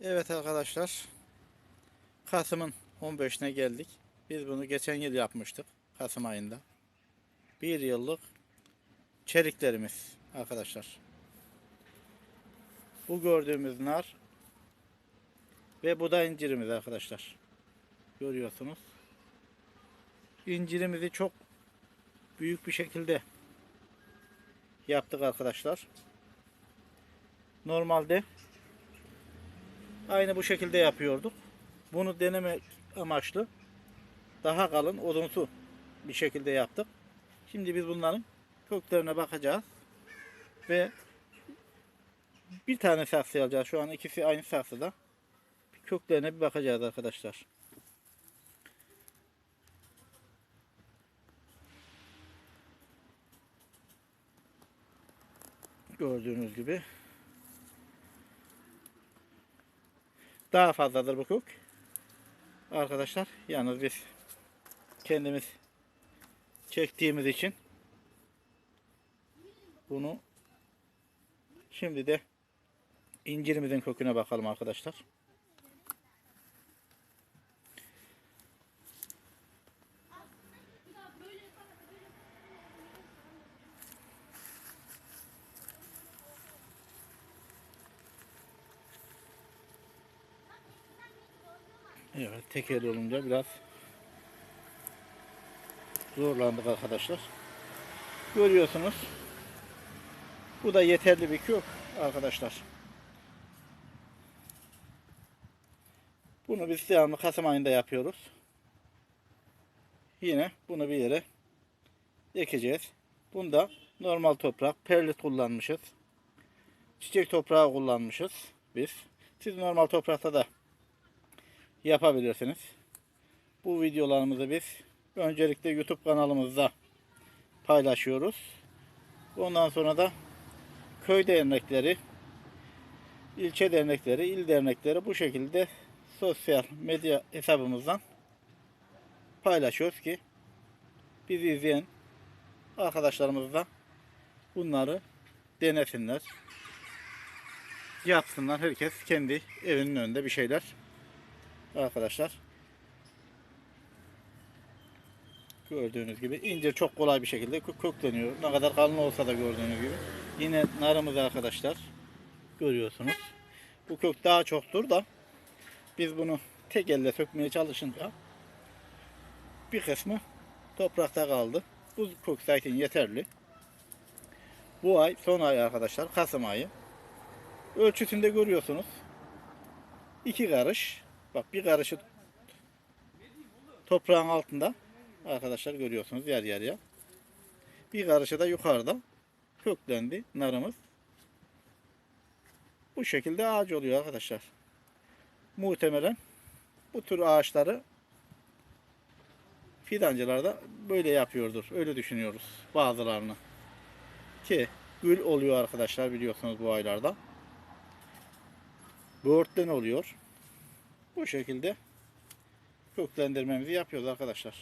Evet arkadaşlar. Kasım'ın 15'ine geldik. Biz bunu geçen yıl yapmıştık. Kasım ayında. Bir yıllık çeriklerimiz arkadaşlar. Bu gördüğümüz nar ve bu da incirimiz arkadaşlar. Görüyorsunuz. İncirimizi çok büyük bir şekilde yaptık arkadaşlar. Normalde aynı bu şekilde yapıyorduk. Bunu denemek amaçlı daha kalın odunsu bir şekilde yaptık. Şimdi biz bunların köklerine bakacağız ve bir tane saksı alacağız. Şu an ikisi aynı saksıda. Köklerine bir bakacağız arkadaşlar. Gördüğünüz gibi daha fazladır bu kök. Arkadaşlar yalnız biz kendimiz çektiğimiz için bunu şimdi de incirimizin köküne bakalım arkadaşlar. Evet teker olunca biraz zorlandık arkadaşlar. Görüyorsunuz. Bu da yeterli bir kök arkadaşlar. Bunu biz devamlı Kasım ayında yapıyoruz. Yine bunu bir yere ekeceğiz. Bunda normal toprak, perlit kullanmışız. Çiçek toprağı kullanmışız biz. Siz normal toprakta da yapabilirsiniz. Bu videolarımızı biz öncelikle YouTube kanalımızda paylaşıyoruz. Ondan sonra da köy dernekleri, ilçe dernekleri, il dernekleri bu şekilde sosyal medya hesabımızdan paylaşıyoruz ki bizi izleyen arkadaşlarımız da bunları denesinler. Yapsınlar. Herkes kendi evinin önünde bir şeyler arkadaşlar. Gördüğünüz gibi incir çok kolay bir şekilde kö- kökleniyor. Ne kadar kalın olsa da gördüğünüz gibi. Yine narımız arkadaşlar. Görüyorsunuz. Bu kök daha çoktur da biz bunu tek elle sökmeye çalışınca bir kısmı toprakta kaldı. Bu kök zaten yeterli. Bu ay son ay arkadaşlar Kasım ayı. Ölçüsünde görüyorsunuz. İki karış Bak bir karışı toprağın altında arkadaşlar görüyorsunuz yer yer ya. Bir karışı da yukarıda köklendi narımız. Bu şekilde ağaç oluyor arkadaşlar. Muhtemelen bu tür ağaçları fidancılar da böyle yapıyordur. Öyle düşünüyoruz bazılarını. Ki gül oluyor arkadaşlar biliyorsunuz bu aylarda. Böğürtlen oluyor. Bu şekilde köklendirmemizi yapıyoruz arkadaşlar.